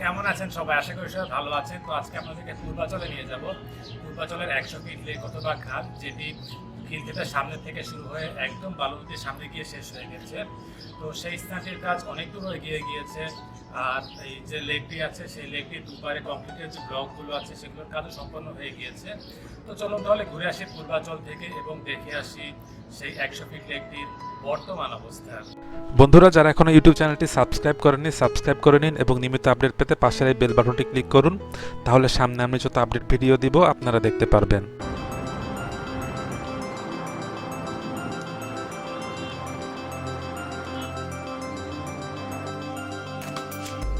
কেমন আছেন সবাই? আশা করি সবাই ভালো আছেন। তো আজকে আপনাদেরকে পূর্বাচলে নিয়ে যাব। পূর্বাচলের একশো ফিট লেক অথবা খাল, যেটি খিলক্ষেতের সামনে থেকে শুরু হয়ে একদম বালুমতির সামনে গিয়ে শেষ হয়ে গেছে। তো সেই স্থানটির কাজ অনেক দূর এগিয়ে গিয়েছে। আর এই যে লেকটি আছে, সেই লেকটির দুপারে কংক্রিটের যে ব্লকগুলো আছে, সেগুলোর কাজও সম্পন্ন হয়ে গিয়েছে। তো চলুন তাহলে ঘুরে আসি পূর্বাচল থেকে এবং দেখে আসি সেই একশো ফিট লেকটির বর্তমান অবস্থা। বন্ধুরা, যারা এখনও ইউটিউব চ্যানেলটি সাবস্ক্রাইব করেননি, সাবস্ক্রাইব করে নিন এবং নিয়মিত আপডেট পেতে পাশের এই বেল বাটনটি ক্লিক করুন। তাহলে সামনে আমি যত আপডেট ভিডিও দিব, আপনারা দেখতে পারবেন।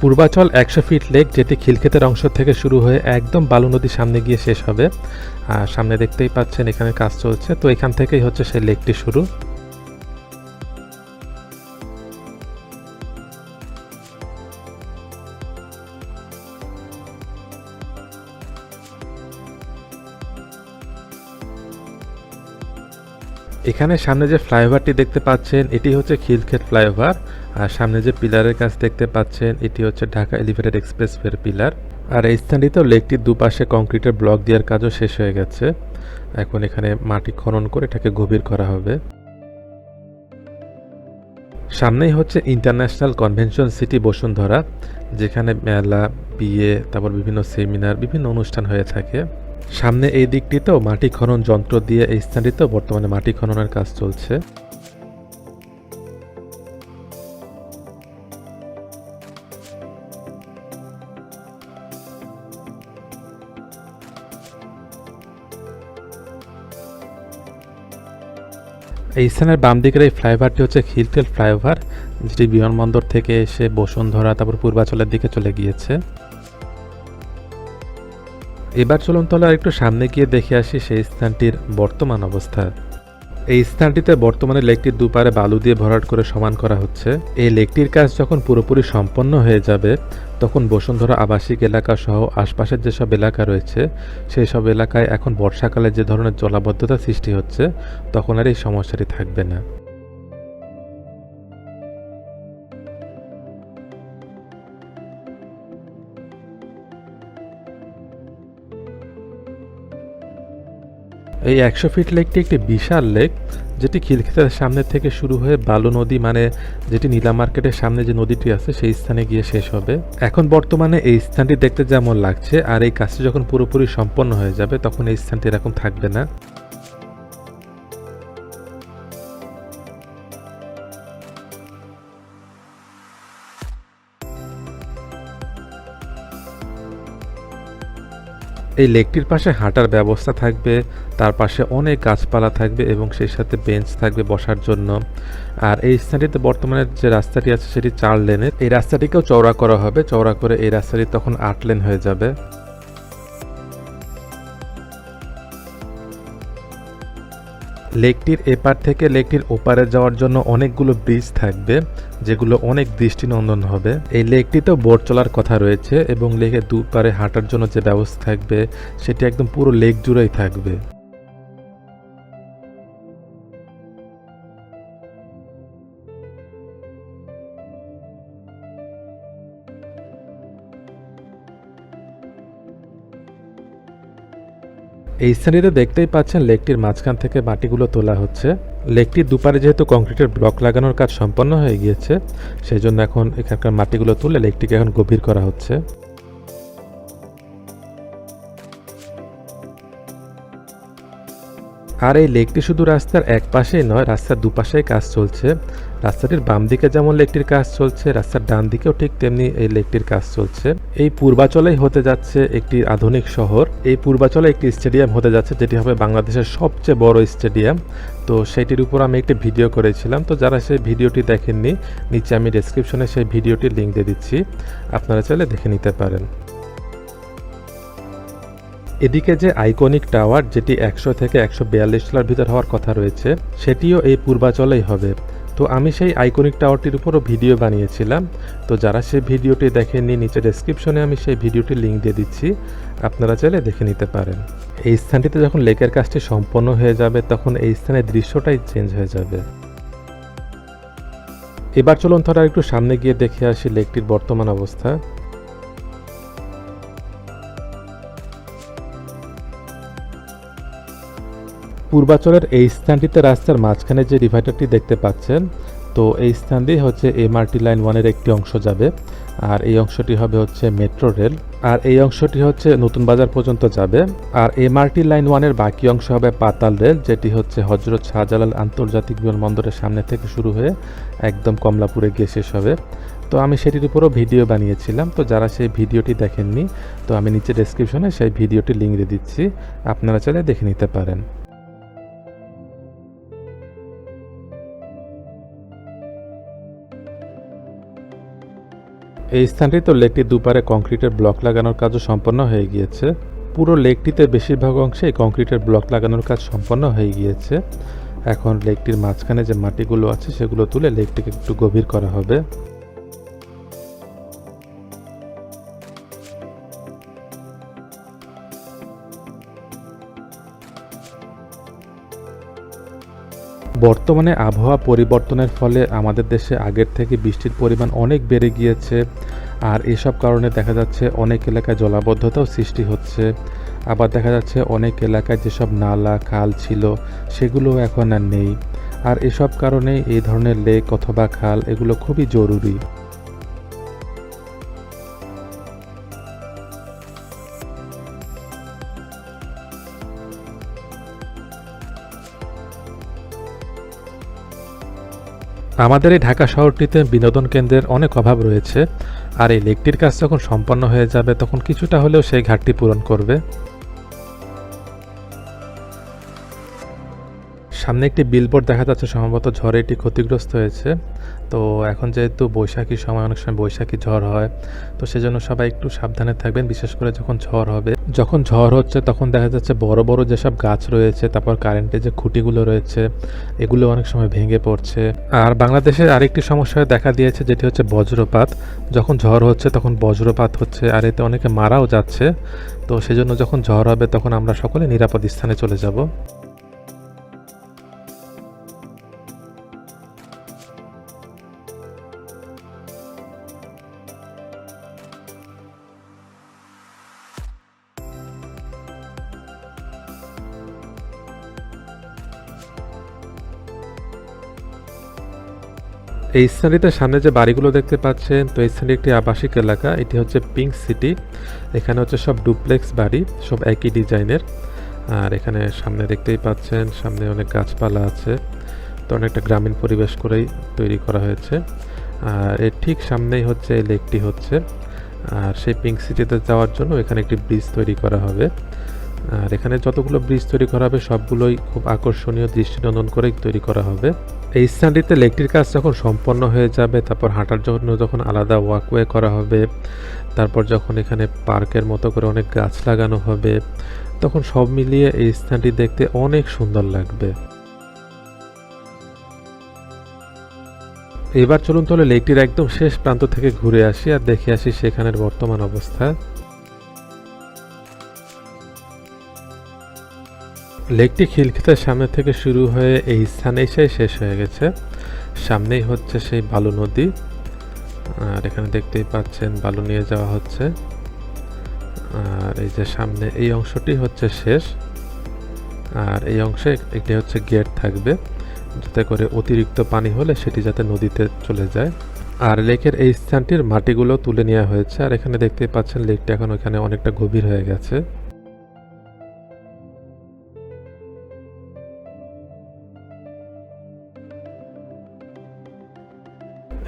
পূর্বাচল একশো ফিট লেক, যেটি খিলক্ষেতের অংশ থেকে শুরু হয়ে একদম বালু নদীর সামনে গিয়ে শেষ হবে। আর সামনে দেখতেই পাচ্ছেন এখানে কাজ চলছে। তো এখান থেকেই হচ্ছে সেই লেকটি শুরু। এখানে সামনে যে ফ্লাইওভারটি দেখতে পাচ্ছেন, এটি হচ্ছে খিলক্ষেত ফ্লাইওভার। আর সামনে যে পিলারের কাজ দেখতে পাচ্ছেন, এটি হচ্ছে ঢাকা এলিভেটেড এক্সপ্রেস এক্সপ্রেসওয়ের পিলার। আর এই স্থানটিতেও লেকটির দুপাশে কংক্রিটের ব্লক দেওয়ার কাজও শেষ হয়ে গেছে। এখন এখানে মাটি খনন করে এটাকে গভীর করা হবে। সামনেই হচ্ছে ইন্টারন্যাশনাল কনভেনশন সিটি বসুন্ধরা, যেখানে মেলা, বিয়ে, তারপর বিভিন্ন সেমিনার, বিভিন্ন অনুষ্ঠান হয়ে থাকে। সামনে এই দিকটিতেও মাটি খনন যন্ত্র দিয়ে এই স্থানটিতেও বর্তমানে মাটি খননের কাজ চলছে। এই স্থানের বাম দিকের এই ফ্লাইওভারটি হচ্ছে খিলটেল ফ্লাইওভার, যেটি বিমানবন্দর থেকে এসে বসুন্ধরা, তারপর পূর্বাচলের দিকে চলে গিয়েছে। এবার চলুন তাহলে একটু সামনে গিয়ে দেখে আসি সেই স্থানটির বর্তমান অবস্থা। এই স্থানটিতে বর্তমানে লেকটির দুপারে বালু দিয়ে ভরাট করে সমান করা হচ্ছে। এই লেকটির কাজ যখন পুরোপুরি সম্পন্ন হয়ে যাবে, তখন বসুন্ধরা আবাসিক এলাকা সহ আশপাশের যেসব এলাকা রয়েছে সেই সব এলাকায় এখন বর্ষাকালে যে ধরনের জলাবদ্ধতা সৃষ্টি হচ্ছে, তখন আর এই সমস্যাটি থাকবে না। এই একশো ফিট লেকটি একটি বিশাল লেক, যেটি খিলখিতার সামনে থেকে শুরু হয়ে বালু নদী মানে যেটি নীলা মার্কেটের সামনে যে নদীটি আছে, সেই স্থানে গিয়ে শেষ হবে। এখন বর্তমানে এই স্থানটি দেখতে যেমন লাগছে, আর এই কাজটি যখন পুরোপুরি সম্পন্ন হয়ে যাবে, তখন এই স্থানটি এরকম থাকবে না। এই লেকটির পাশে হাঁটার ব্যবস্থা থাকবে, তার পাশে অনেক গাছপালা থাকবে এবং সেই সাথে বেঞ্চ থাকবে বসার জন্য। আর এই স্থানটিতে বর্তমানে যে রাস্তাটি আছে সেটি চার লেনের। এই রাস্তাটিকেও চওড়া করা হবে। চওড়া করে এই রাস্তাটি তখন আট লেন হয়ে যাবে। লেকটির এপার থেকে লেকটির ওপারে যাওয়ার জন্য অনেকগুলো ব্রিজ থাকবে, যেগুলো অনেক দৃষ্টিনন্দন হবে। এই লেকটিতেও বোট চলার কথা রয়েছে এবং লেকের দুপারে হাঁটার জন্য যে ব্যবস্থা থাকবে, সেটি একদম পুরো লেক জুড়েই থাকবে। এই শ্রেণীতে দেখতেই পাচ্ছেন লেকটির মাঝখান থেকে মাটিগুলো তোলা হচ্ছে। লেকটির দুপারে যেহেতু কংক্রিটের ব্লক লাগানোর কাজ সম্পন্ন হয়ে গিয়েছে সেই জন্য এখন এখানকার মাটিগুলো তুলে লেকটিকে এখন গভীর করা হচ্ছে। আর এই লেকটি শুধু রাস্তার এক পাশেই নয়, রাস্তার দুপাশেই কাজ চলছে। রাস্তাটির বাম দিকে যেমন লেকটির কাজ চলছে, রাস্তার ডান দিকেও ঠিক তেমনি এই লেকটির কাজ চলছে। এই পূর্বাচলেই হতে যাচ্ছে একটি আধুনিক শহর। এই পূর্বাচলে একটি স্টেডিয়াম হতে যাচ্ছে, যেটি হবে বাংলাদেশের সবচেয়ে বড় স্টেডিয়াম। তো সেটির উপর আমি একটি ভিডিও করেছিলাম। তো যারা সেই ভিডিওটি দেখেননি, নিচে আমি ডেসক্রিপশনে সেই ভিডিওটির লিঙ্ক দিয়ে দিচ্ছি। আপনারা চাইলে দেখে নিতে পারেন। এদিকে যে আইকনিক টাওয়ার, যেটি একশো থেকে একশো বিয়াল্লিশ ভিতর হওয়ার কথা রয়েছে, সেটিও এই পূর্বাচলেই হবে। তো আমি সেই আইকনিক টাওয়ারটির উপরও ভিডিও বানিয়েছিলাম। তো যারা সেই ভিডিওটি দেখেননি, নিচে ডেসক্রিপশনে আমি সেই ভিডিওটির লিঙ্ক দিয়ে দিচ্ছি। আপনারা চাইলে দেখে নিতে পারেন। এই স্থানটিতে যখন লেকের কাজটি সম্পন্ন হয়ে যাবে, তখন এই স্থানের দৃশ্যটাই চেঞ্জ হয়ে যাবে। এবার চলুন ধরা একটু সামনে গিয়ে দেখে আসি লেকটির বর্তমান অবস্থা। পূর্বাচলের এই স্থানটিতে রাস্তার মাঝখানে যে ডিভাইডারটি দেখতে পাচ্ছেন, তো এই স্থান দিয়ে হচ্ছে এমআরটি লাইন ওয়ানের একটি অংশ যাবে। আর এই অংশটি হবে হচ্ছে মেট্রো রেল। আর এই অংশটি হচ্ছে নতুন বাজার পর্যন্ত যাবে। আর এমআরটি লাইন ওয়ানের বাকি অংশ হবে পাতাল রেল, যেটি হচ্ছে হজরত শাহজালাল আন্তর্জাতিক বিমানবন্দরের সামনে থেকে শুরু হয়ে একদম কমলাপুরে গিয়ে শেষ হবে। তো আমি সেটির উপরও ভিডিও বানিয়েছিলাম, তো যারা সেই ভিডিওটি দেখেননি, তো আমি নিচে ডেসক্রিপশনে সেই ভিডিওটি লিঙ্ক দিয়ে দিচ্ছি। আপনারা চাইলে দেখে নিতে পারেন। এই স্থানটিতে লেকটি দুপারে কংক্রিটের ব্লক লাগানোর কাজও সম্পন্ন হয়ে গিয়েছে। পুরো লেকটিতে বেশিরভাগ অংশে কংক্রিটের ব্লক লাগানোর কাজ সম্পন্ন হয়ে গিয়েছে। এখন লেকটির মাঝখানে যে মাটিগুলো আছে, সেগুলো তুলে লেকটিকে একটু গভীর করা হবে। বর্তমানে আবহাওয়া পরিবর্তনের ফলে আমাদের দেশে আগের থেকে বৃষ্টির পরিমাণ অনেক বেড়ে গিয়েছে। আর এসব কারণে দেখা যাচ্ছে অনেক এলাকায় জলাবদ্ধতাও সৃষ্টি হচ্ছে। আবার দেখা যাচ্ছে অনেক এলাকায় যেসব নালা, খাল ছিল, সেগুলো এখন আর নেই। আর এসব কারণে এই ধরনের লেক অথবা খাল, এগুলো খুবই জরুরি। আমাদের এই ঢাকা শহরটিতে বিনোদন কেন্দ্রের অনেক অভাব রয়েছে, আর এই লেকটির কাজ যখন সম্পন্ন হয়ে যাবে, তখন কিছুটা হলেও সেই ঘাটটি পূরণ করবে। সামনে একটি বিলবোর্ড দেখা যাচ্ছে, সম্ভবত ঝড়ে এটি ক্ষতিগ্রস্ত হয়েছে। তো এখন যেহেতু বৈশাখীর সময় অনেক সময় বৈশাখী ঝড় হয়, তো সেজন্য সবাই একটু সাবধানে থাকবেন, বিশেষ করে যখন ঝড় হবে। যখন ঝড় হচ্ছে তখন দেখা যাচ্ছে বড় বড় যেসব গাছ রয়েছে, তারপর কারেন্টের যে খুঁটিগুলো রয়েছে, এগুলো অনেক সময় ভেঙে পড়ছে। আর বাংলাদেশের আরেকটি সমস্যা দেখা দিয়েছে, যেটি হচ্ছে বজ্রপাত। যখন ঝড় হচ্ছে তখন বজ্রপাত হচ্ছে, আর এতে অনেকে মারাও যাচ্ছে। তো সেজন্য যখন ঝড় হবে তখন আমরা সকলে নিরাপদ স্থানে চলে যাব। এই স্থানটিতে সামনে যে বাড়িগুলো দেখতে পাচ্ছেন, তো এই স্থানটি একটি আবাসিক এলাকা, এটি হচ্ছে পিঙ্ক সিটি এখানে হচ্ছে সব ডুপ্লেক্স বাড়ি, সব একই ডিজাইনের। আর এখানে সামনে দেখতেই পাচ্ছেন, সামনে অনেক গাছপালা আছে। তো অনেকটা গ্রামীণ পরিবেশ করেই তৈরি করা হয়েছে। আর এর ঠিক সামনেই হচ্ছে, এই লেকটি হচ্ছে। আর সেই পিঙ্ক সিটিতে যাওয়ার জন্য এখানে একটি ব্রিজ তৈরি করা হবে। আর এখানে যতগুলো ব্রিজ তৈরি করা হবে, সবগুলোই খুব আকর্ষণীয় দৃষ্টিনন্দন করেই তৈরি করা হবে। এই স্থানটিতে লেকটির কাজ যখন সম্পন্ন হয়ে যাবে, তারপর হাঁটার জন্য যখন আলাদা ওয়াকওয়ে করা হবে, তারপর যখন এখানে পার্কের মতো করে অনেক গাছ লাগানো হবে, তখন সব মিলিয়ে এই স্থানটি দেখতে অনেক সুন্দর লাগবে। এবার চলুন তাহলে লেকটির একদম শেষ প্রান্ত থেকে ঘুরে আসি আর দেখে আসি সেখানের বর্তমান অবস্থা। লেকটি খিলখিতের সামনে থেকে শুরু হয়ে এই স্থানে এসে শেষ হয়ে গেছে। সামনেই হচ্ছে সেই বালু নদী। আর এখানে দেখতেই পাচ্ছেন বালু নিয়ে যাওয়া হচ্ছে। আর এই যে সামনে এই অংশটি হচ্ছে শেষ। আর এই অংশে একটি হচ্ছে গেট থাকবে। যাতে করে অতিরিক্ত পানি হলে সেটি যাতে নদীতে চলে যায়। আর লেকের এই স্থানটির মাটিগুলো তুলে নেওয়া হয়েছে। আর এখানে দেখতেই পাচ্ছেন লেকটি এখন ওখানে অনেকটা গভীর হয়ে গেছে।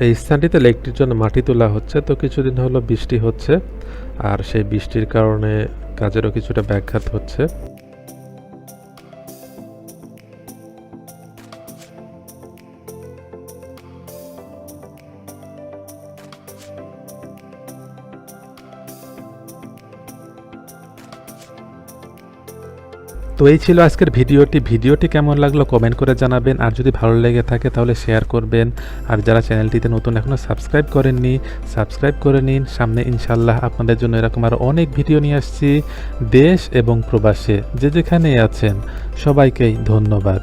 এই স্থানটিতে লেকটির জন্য মাটি তোলা হচ্ছে। তো কিছুদিন হলো বৃষ্টি হচ্ছে। আর সেই বৃষ্টির কারণে কাজেরও কিছুটা ব্যাঘাত হচ্ছে। তো এই ছিল আজকের ভিডিওটি। ভিডিওটি কেমন লাগল কমেন্ট করে জানাবেন। আর যদি ভালো লেগে থাকে তাহলে শেয়ার করবেন। আর যারা চ্যানেলটিতে নতুন এখনও সাবস্ক্রাইব করেননি, সাবস্ক্রাইব করে নিন। সামনে ইনশাল্লাহ আপনাদের জন্য এরকম আরও অনেক ভিডিও নিয়ে আসছি। দেশ এবং প্রবাসে যে যেখানেই আছেন, সবাইকেই ধন্যবাদ।